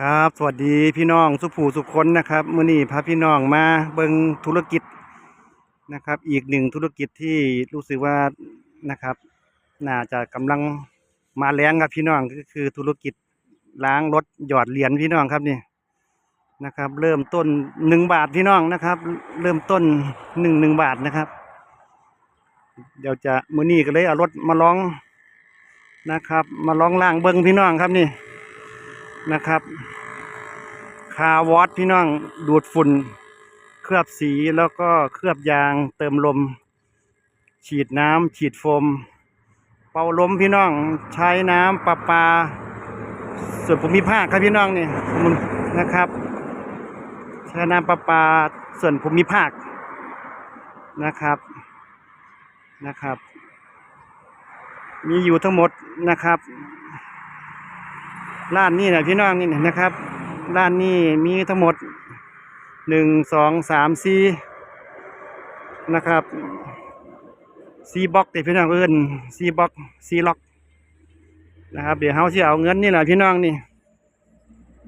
ครับ สวัสดีพี่น้องสุภูสุคนนะครับมื้อนี้พาพี่น้องมาเบิ่งธุรกิจนะครับ อีกหนึ่งธุรกิจที่รู้สึกว่านะครับ น่าจะกำลังมาแรงครับพี่น้องก็คือธุรกิจล้างรถหยอดเหรียญพี่น้องครับนี่นะครับ เริ่มต้นหนึ่งบาทพี่น้องนะครับ เริ่มต้นหนึ่งหนึ่งบาทนะครับ เดี๋ยวจะมือนี้ก็เลยเอารถมาลองนะครับ มาลองล่างเบิ่งพี่น้องครับนี่ นะครับคาวอตพี่น้องดูดฝุ่น เคลือบสีแล้วก็เคลือบยางเติมลม ฉีดน้ำฉีดโฟม เป่าลมพี่น้องใช้น้ำประปา ส่วนภูมิภาคครับพี่น้องนี่นะครับ ใช้น้ำประปาส่วนภูมิภาคนะครับนะครับ มีอยู่ทั้งหมดนะครับ ร้านนี้นะพี่น้องนี่นะครับร้านนี้มีทั้งหมดหนึ่งสองสามสี่นะครับซีบ็อกแต่พี่น้องเอิ้นซีบ็อกซีล็อกนะครับ เดี๋ยวเฮาสิเอาเงินนี่แหละพี่น้องนี่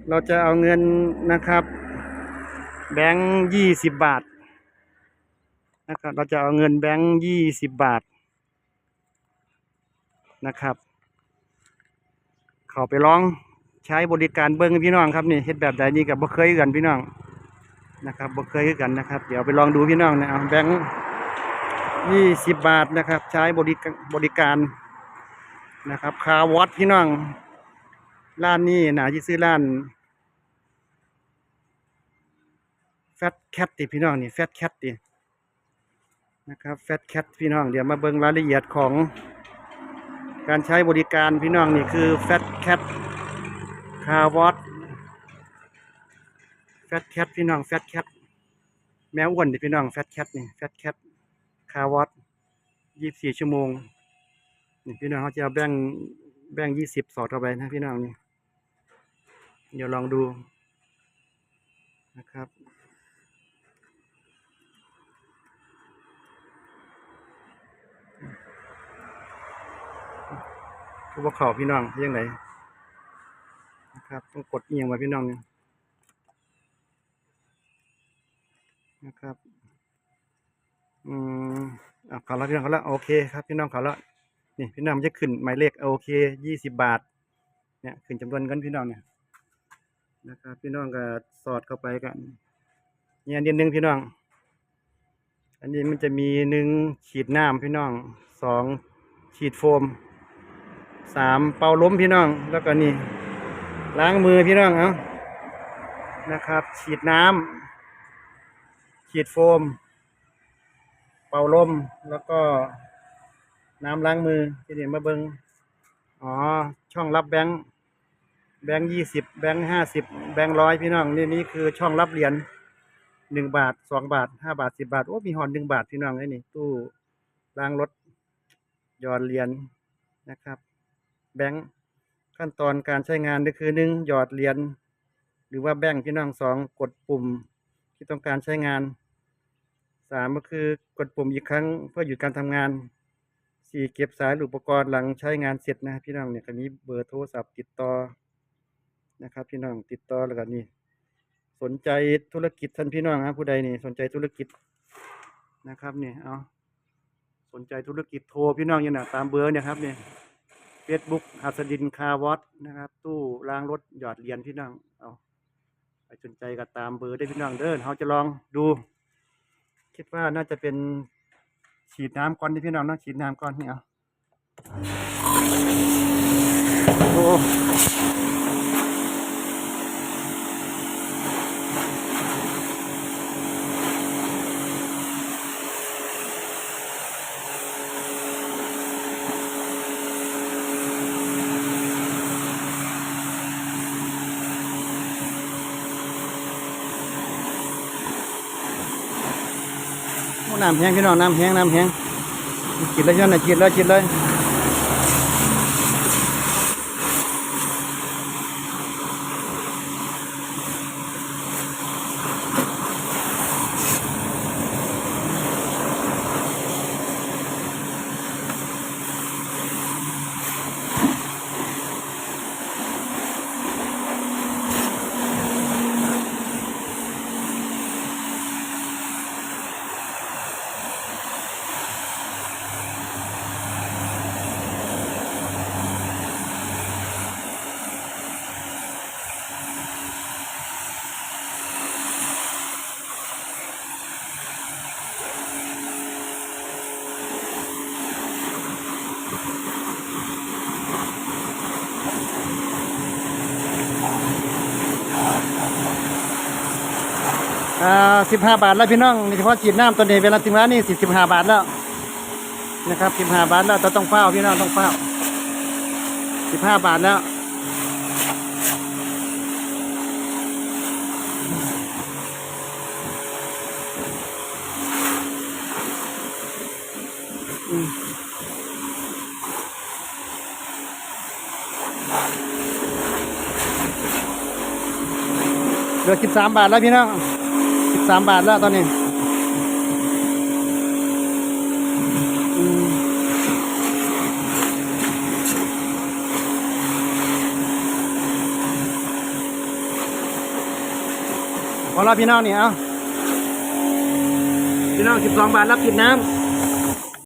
เราจะเอาเงินนะครับ แบงค์ยี่สิบบาทนะครับ เราจะเอาเงินแบงค์ยี่สิบบาทนะครับ เขาไปลอง ใช้บริการเบิ้งพี่น้องครับนี่เฮ็ดแบบใดนี่กับบ่เคยกันพี่น้องนะครับบ่เคยกันนะครับ เดี๋ยวไปลองดูพี่น้องนะเอาแบงค์ยี่สิบบาทนะครับ ใช้บริการบริการนะครับคาวอตพี่น้องร้านนี้นะที่ซื้อร้านแฟตแคทติพี่น้องนี่แฟตแคทตินะครับแฟตแคทพี่น้องเดี๋ยวมาเบิ่งรายละเอียดของการใช้บริการพี่น้องนี่คือแฟดแคท Fat Cat Car Wash Fat Cat พี่น้อง Fat Cat แมวอ้วนนี่พี่น้อง Fat Cat นี่ Fat Cat Car Wash ยี่สิบสี่ชั่วโมงนี่พี่น้องเขาจะเอาแบ่งแบ่งยี่สิบสอดเข้าไปนะพี่น้องนี่เดี๋ยวลองดูนะครับคือว่าเขาพี่น้องยังไง นะครับต้องกดเอียงไว้พี่น้องนี่นะครับอืมอะขาแล้วพี่น้องเขาแล้วโอเคครับพี่น้องเขาแล้วนี่พี่น้องจะขึ้นหมายเลขโอเคยี่สิบบาท เนี่ยขึ้นจำนวนเงินพี่น้องเนี่ยนะครับพี่น้องก็สอดเข้าไปกันเนี่ยอันนี้หนึ่งพี่น้อง อันนี้มันจะมีหนึ่งฉีดน้ำพี่น้องสองฉีดโฟมสามเป่าล้มพี่น้องแล้วก็นี่ ล้างมือพี่น้องเอานะครับ ฉีดน้ำฉีดโฟม เป่าลมแล้วก็น้ำล้างมือที่นี่มาเบิงอ๋อ ช่องรับแบงค์แบงค์ยี่สิบแบงค์ห้าสิบแบงค์ร้อยพี่น้องนี่นี่คือช่องรับเหรียญหนึ่งบาทสองบาทห้าบาทสิบบาท โอ้ มีหอนหนึ่งบาทพี่น้องไอ้นี่ตู้ล้างรถยอดเหรียญนะครับ แบงค์ ขั้นตอนการใช้งานก็คือหนึ่งหยอดเหรียญหรือว่าแบงค์พี่น้องสองกดปุ่มที่ต้องการใช้งานสามก็คือกดปุ่มอีกครั้งเพื่อหยุดการทำงานสี่เก็บสายหรืออุปกรณ์หลังใช้งานเสร็จนะพี่น้องเนี่ยก็มีเบอร์โทรศัพท์ติดต่อนะครับ พี่น้องติดต่อแล้วก็นี่สนใจธุรกิจท่านพี่น้องนะผู้ใดนี่สนใจธุรกิจนะครับเนี่ยเอาสนใจธุรกิจโทรพี่น้องเนี่นะตามเบอร์เนี่ยครับเนี่ย เฟซบุ๊กหัสดินคาร์วอตนะครับ ตู้ล้างรถหยอดเหรียญพี่น้องเอาไปสนใจก็ตามเบอร์ได้พี่น้องเด้อเขาจะลองดู คิดว่าน่าจะเป็นฉีดน้ำก่อนที่พี่น้องเนาะฉีดน้ำก่อนนี่เอา น้ำแห้งพี่น้องน้ำแห้งน้ำแห้งฉีดเลยพี่น้องนะฉีดเลยฉีดเลย อ่าสิบห้าบาทแล้วพี่น้องนี่เฉพาะจีดน้ำตัวนี้เวลาถึงร้านนี่สิบสิบห้าบาทแล้วนะครับสิบห้าบาทแล้วเราต้องเฝ้าพี่น้องต้องเฝ้าสิบห้าบาทแล้วเหลือสิบสามบาทแล้วพี่น้อง สิบสามบาทแล้วตอนนี้อืมพองเราพี่น้องนี่เอาพี่น้องสิบสองบาทรับกินน้ำ